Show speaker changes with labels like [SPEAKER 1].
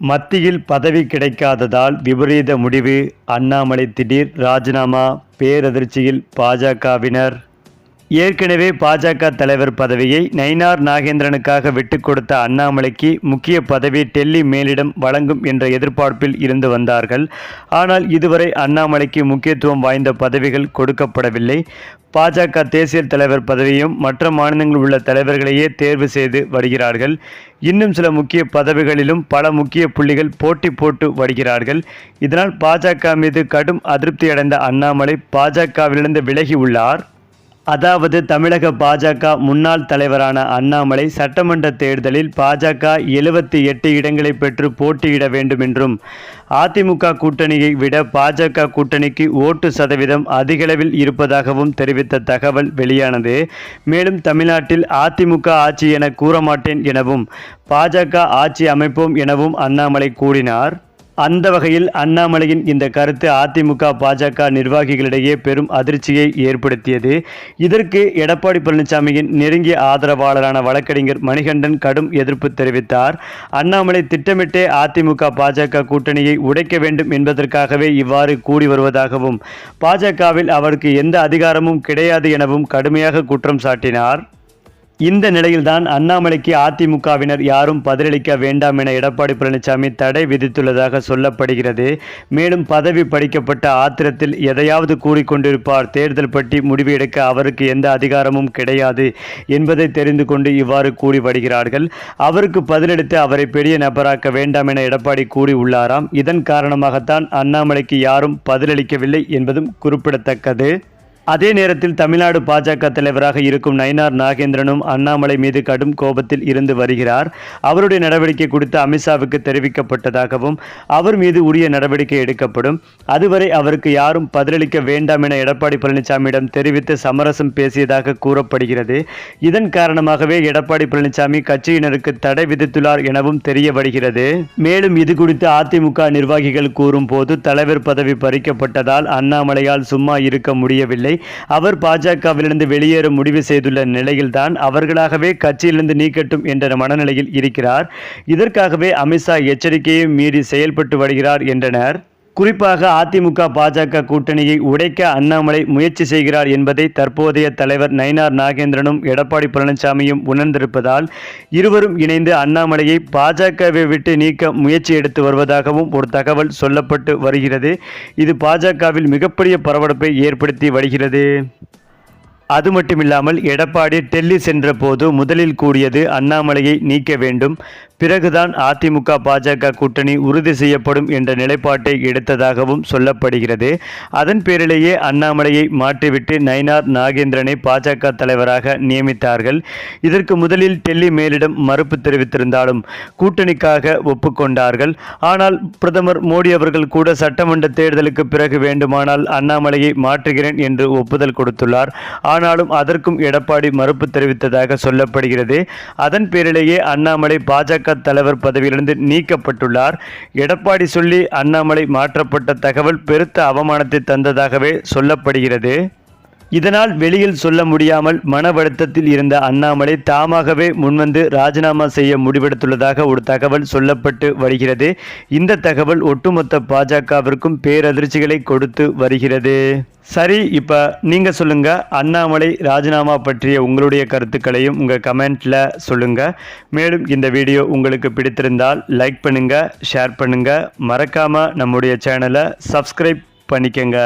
[SPEAKER 1] மத்தியில் பதவி கிடைக்காததால் விபரீத முடிவு அண்ணாமலை திடீர் ராஜினாமா பேரதிர்ச்சியில் பாஜகவினர். ஏற்கனவே பாஜக தலைவர் பதவியை நயினார் நாகேந்திரனுக்காக விட்டுக் கொடுத்த அண்ணாமலைக்கு முக்கிய பதவி டெல்லி மேலிடம் வழங்கும் என்ற எதிர்பார்ப்பில் இருந்து வந்தார்கள். ஆனால் இதுவரை அண்ணாமலைக்கு முக்கியத்துவம் வாய்ந்த பதவிகள் கொடுக்கப்படவில்லை. பாஜக தேசிய தலைவர் பதவியும் மற்ற மாநிலங்களில் உள்ள தலைவர்களையே தேர்வு செய்து வருகிறார்கள். இன்னும் சில முக்கிய பதவிகளிலும் பல முக்கிய புள்ளிகள் போட்டி போட்டு வருகிறார்கள். இதனால் பாஜக மீது கடும் அதிருப்தி அடைந்த அண்ணாமலை பாஜகவிலிருந்து விலகி உள்ளார். அதாவது தமிழக பாஜக முன்னாள் தலைவரான அண்ணாமலை சட்டமன்ற தேர்தலில் பாஜக எழுபத்தி எட்டு இடங்களை பெற்று போட்டியிட வேண்டும் என்றும் அதிமுக கூட்டணியை விட பாஜக கூட்டணிக்கு ஓட்டு சதவீதம் அதிகளவில் இருப்பதாகவும் தெரிவித்த தகவல் வெளியானது. மேலும் தமிழ்நாட்டில் அதிமுக ஆட்சி என கூறமாட்டேன் எனவும் பாஜக ஆட்சி அமைப்போம் எனவும் அண்ணாமலை கூறினார். அந்த வகையில் அண்ணாமலையின் இந்த கருத்து அதிமுக பாஜக நிர்வாகிகளிடையே பெரும் அதிர்ச்சியை ஏற்படுத்தியது. இதற்கு எடப்பாடி பழனிசாமியின் நெருங்கிய ஆதரவாளரான வழக்கறிஞர் மணிகண்டன் கடும் எதிர்ப்பு தெரிவித்தார். அண்ணாமலை திட்டமிட்டே அதிமுக பாஜக கூட்டணியை உடைக்க வேண்டும் என்பதற்காகவே இவ்வாறு கூடி வருவதாகவும் பாஜகவில் அவருக்கு எந்த அதிகாரமும் கிடையாது எனவும் கடுமையாக குற்றம் சாட்டினார். இந்த நிலையில்தான் அண்ணாமலைக்கு அதிமுகவினர் யாரும் பதிலளிக்க வேண்டாம் என எடப்பாடி பழனிசாமி தடை விதித்துள்ளதாக சொல்லப்படுகிறது. மேலும் பதவி படிக்கப்பட்ட ஆத்திரத்தில் எதையாவது கூறிக்கொண்டிருப்பார். தேர்தல் பற்றி முடிவு எடுக்க அவருக்கு எந்த அதிகாரமும் கிடையாது என்பதை தெரிந்து கொண்டு இவ்வாறு கூறி வருகிறார்கள். அவருக்கு பதிலளித்து அவரை பெரிய நபராக்க வேண்டாம் என எடப்பாடி கூறி உள்ளாராம். இதன் காரணமாகத்தான் அண்ணாமலைக்கு யாரும் பதிலளிக்கவில்லை என்பதும் குறிப்பிடத்தக்கது. அதே நேரத்தில் தமிழ்நாடு பாஜக தலைவராக இருக்கும் நயினார் நாகேந்திரனும் அண்ணாமலை மீது கடும் கோபத்தில் இருந்து வருகிறார். அவருடைய நடவடிக்கை குறித்து அமித்ஷாவுக்கு தெரிவிக்கப்பட்டதாகவும் அவர் மீது உரிய நடவடிக்கை எடுக்கப்படும். அதுவரை அவருக்கு யாரும் பதிலளிக்க வேண்டாம் என எடப்பாடி பழனிசாமியிடம் தெரிவித்து சமரசம் பேசியதாக கூறப்படுகிறது. இதன் காரணமாகவே எடப்பாடி பழனிசாமி கட்சியினருக்கு தடை விதித்துள்ளார் எனவும் தெரிய வருகிறது மேலும் இது குறித்து அதிமுக நிர்வாகிகள் கூறும் போது தலைவர் பதவி பறிக்கப்பட்டதால் அண்ணாமலையால் சும்மா இருக்க முடியவில்லை. அவர் பாஜகவிலிருந்து வெளியேற முடிவு செய்துள்ள நிலையில்தான் அவர்களாகவே கட்சியிலிருந்து நீக்கட்டும் என்ற மனநிலையில் இருக்கிறார். இதற்காகவே அமித்ஷா எச்சரிக்கையை மீறி செயல்பட்டு வருகிறார் என்றனர். குறிப்பாக அதிமுக பாஜக கூட்டணியை உடைக்க அண்ணாமலை முயற்சி செய்கிறார் என்பதை தற்போதைய தலைவர் நயினார் நாகேந்திரனும் எடப்பாடி பழனிசாமியும் உணர்ந்திருப்பதால் இருவரும் இணைந்து அண்ணாமலையை பாஜகவை விட்டு நீக்க முயற்சி எடுத்து வருவதாகவும் ஒரு தகவல் சொல்லப்பட்டு வருகிறது. இது பாஜகவில் மிகப்பெரிய பரபரப்பை ஏற்படுத்தி வருகிறது. அது மட்டுமில்லாமல் எடப்பாடி டெல்லி சென்ற போது முதலில் கூடியது அண்ணாமலையை நீக்க வேண்டும். பிறகுதான் அதிமுக பாஜக கூட்டணி உறுதி செய்யப்படும் என்ற நிலைப்பாட்டை எடுத்ததாகவும் சொல்லப்படுகிறது. அதன் பேரிலேயே அண்ணாமலையை மாற்றிவிட்டு நயினார் நாகேந்திரனை பாஜக தலைவராக நியமித்தார்கள். இதற்கு முதலில் டெல்லி மேலிடம் மறுப்பு தெரிவித்திருந்தாலும் கூட்டணிக்காக ஒப்புக்கொண்டார்கள். ஆனால் பிரதமர் மோடி அவர்கள் கூட சட்டமன்ற தேர்தலுக்கு பிறகு வேண்டுமானால் அண்ணாமலையை மாற்றுகிறேன் என்று ஒப்புதல் கொடுத்துள்ளார். ஆனாலும் அதற்கும் எடப்பாடி மறுப்பு தெரிவித்ததாக சொல்லப்படுகிறது. அதன் பேரிலேயே அண்ணாமலை பாஜக பாஜக தலைவர் பதவியிலிருந்து நீக்கப்பட்டுள்ளார். எடப்பாடி சொல்லி அண்ணாமலை மாற்றப்பட்ட தகவல் பெருத்த அவமானத்தை தந்ததாகவே சொல்லப்படுகிறது. இதனால் வெளியில் சொல்ல முடியாமல் மன வருத்தத்தில் இருந்த அண்ணாமலை தாமாகவே முன்வந்து ராஜினாமா செய்ய முடிவெடுத்துள்ளதாக ஒரு தகவல் சொல்லப்பட்டு வருகிறது. இந்த தகவல் ஒட்டுமொத்த பாஜகவிற்கும் பேரதிர்ச்சிகளை கொடுத்து வருகிறது. சரி இப்போ நீங்கள் சொல்லுங்கள் அண்ணாமலை ராஜினாமா பற்றிய உங்களுடைய கருத்துக்களையும் உங்கள் கமெண்ட்டில் சொல்லுங்கள் மேலும் இந்த வீடியோ உங்களுக்கு பிடித்திருந்தால் லைக் பண்ணுங்கள் ஷேர் பண்ணுங்கள் மறக்காமல் நம்முடைய சேனலை சப்ஸ்கிரைப் பண்ணிக்கங்க.